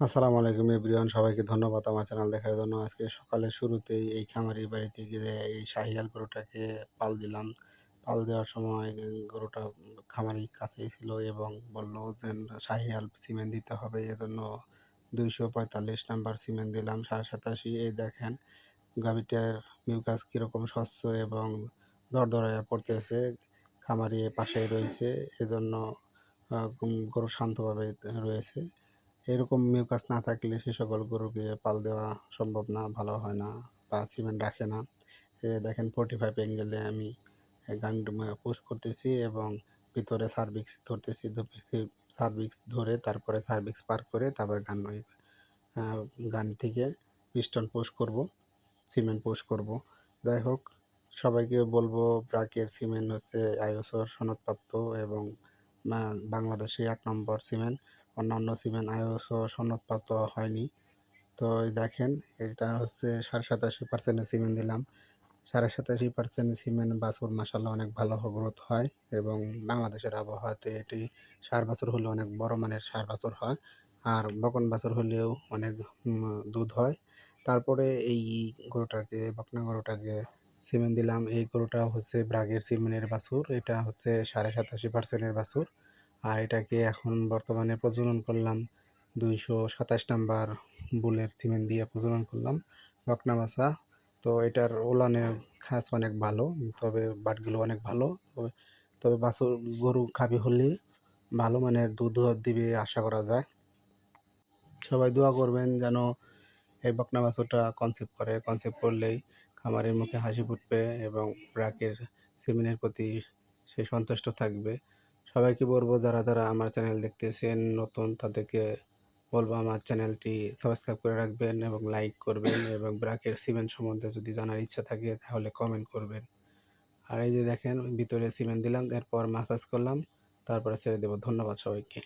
আসসালামু আলাইকুম এভরিওয়ান, সবাইকে ধন্যবাদ আমার চ্যানেল দেখার জন্য। আজকে সকালের শুরুতেই এই খামারির বাড়িতে গিয়ে এই শাহিয়াল গরুটাকে পাল দিলাম। পাল দেওয়ার সময় গরুটা খামারির কাছেই ছিল এবং বলল যে শাহিয়াল সিমেন্ট দিতে হবে, এজন্য দুইশো পঁয়তাল্লিশ নাম্বার সিমেন্ট দিলাম, সাড়ে সাতাশি। এই দেখেন, গাভিটার মিউকাস কীরকম স্বচ্ছ এবং দরদরাইয়া পড়তেছে, খামারি পাশে রয়েছে, এজন্য গরু শান্তভাবে রয়েছে। এরকম মিউকাস না থাকলে সে সকল গরুকে পাল দেওয়া সম্ভব না, ভালো হয় না বা সিমেন্ট রাখে না। দেখেন ফোর্টি ফাইভ অ্যাঙ্গেলে আমি গান পুশ করতেছি এবং ভিতরে সার্ভিক্স ধরতেছি সার্ভিক্স ধরে তারপরে সার্ভিক্স পার করে তারপরে গান গান থেকে পিস্টন পোষ করব সিমেন্ট পোষ করব। যাই হোক, সবাইকে বলব ব্রাকের সিমেন্ট হচ্ছে আইওসোর সনদপ্রাপ্ত এবং বাংলাদেশে এক নম্বর সিমেন্ট অন্যান্য সিমেন্ট, আইওসও সনদপ্রাপ্ত হয়নি। তো দেখেন, এটা হচ্ছে সাড়ে সাতাশি পার্সেন্টের সিমেন্ট দিলাম। সাড়ে সাতাশি পার্সেন্ট সিমেন্ট বাছুর মাসাল্লাহ অনেক ভালো গ্রোথ হয় এবং বাংলাদেশের আবহাওয়াতে এটি সার বাছুর হলে অনেক বড় মানের সার বাছুর হয় আর বকন বাছুর হলেও অনেক দুধ হয়। তারপরে এই গরুটাকে, বকনা গরুটাকে সিমেন্ট দিলাম। এই গরুটা হচ্ছে ব্রাগের সিমেন্টের বাছুর। এটা হচ্ছে সাড়ে সাতাশি পার্সেন্টের বাছুর। আর এটাকে এখন বর্তমানে প্রজনন করলাম দুইশো সাতাশ নাম্বার বুলের সিমেন্ট দিয়ে প্রজনন করলাম বকনা বাসা তো এটার ওলানের খাস অনেক ভালো, তবে বাটগুলো অনেক ভালো। তবে বাছুর, গরু খাবি হলে ভালো মানের দুধ দিবে আশা করা যায়। সবাই দোয়া করবেন যেন এই বকনা বাছুরটা কনসেপ্ট করে। কনসেপ্ট করলেই খামারের মুখে হাসি ফুটবে এবং ব্রাকের সিমেন্টের প্রতি সে সন্তুষ্ট থাকবে। সবাইকে বলব, যারা যারা আমার চ্যানেল দেখতেছেন, নতুন, তাদেরকে বলব আমার চ্যানেলটি সাবস্ক্রাইব করে রাখবেন এবং লাইক করবেন এবং ব্রাকের সিমেন্ট সম্বন্ধে যদি জানার ইচ্ছা থাকে, তাহলে কমেন্ট করবেন। আর এই যে দেখেন, ভিতরে সিমেন্ট দিলাম, এরপর মাসাজ করলাম, তারপরে ছেড়ে দেবো। ধন্যবাদ সবাইকে।